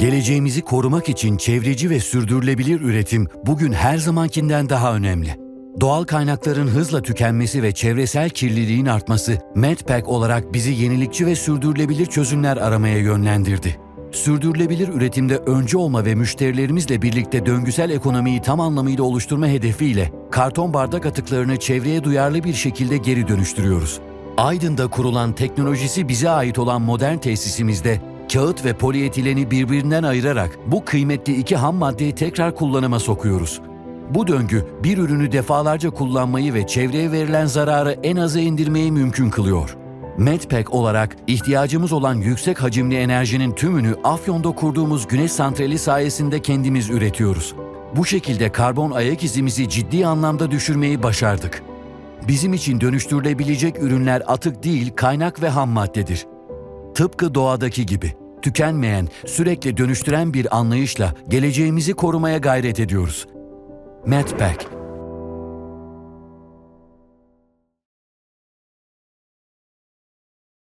Geleceğimizi korumak için çevreci ve sürdürülebilir üretim bugün her zamankinden daha önemli. Doğal kaynakların hızla tükenmesi ve çevresel kirliliğin artması, Medpack olarak bizi yenilikçi ve sürdürülebilir çözümler aramaya yönlendirdi. Sürdürülebilir üretimde önce olma ve müşterilerimizle birlikte döngüsel ekonomiyi tam anlamıyla oluşturma hedefiyle karton bardak atıklarını çevreye duyarlı bir şekilde geri dönüştürüyoruz. Aydın'da kurulan teknolojisi bize ait olan modern tesisimizde kağıt ve polietileni birbirinden ayırarak bu kıymetli iki ham maddeyi tekrar kullanıma sokuyoruz. Bu döngü bir ürünü defalarca kullanmayı ve çevreye verilen zararı en aza indirmeyi mümkün kılıyor. Medpack olarak ihtiyacımız olan yüksek hacimli enerjinin tümünü Afyon'da kurduğumuz güneş santrali sayesinde kendimiz üretiyoruz. Bu şekilde karbon ayak izimizi ciddi anlamda düşürmeyi başardık. Bizim için dönüştürülebilecek ürünler atık değil, kaynak ve ham maddedir. Tıpkı doğadaki gibi tükenmeyen, sürekli dönüştüren bir anlayışla geleceğimizi korumaya gayret ediyoruz. Medpack,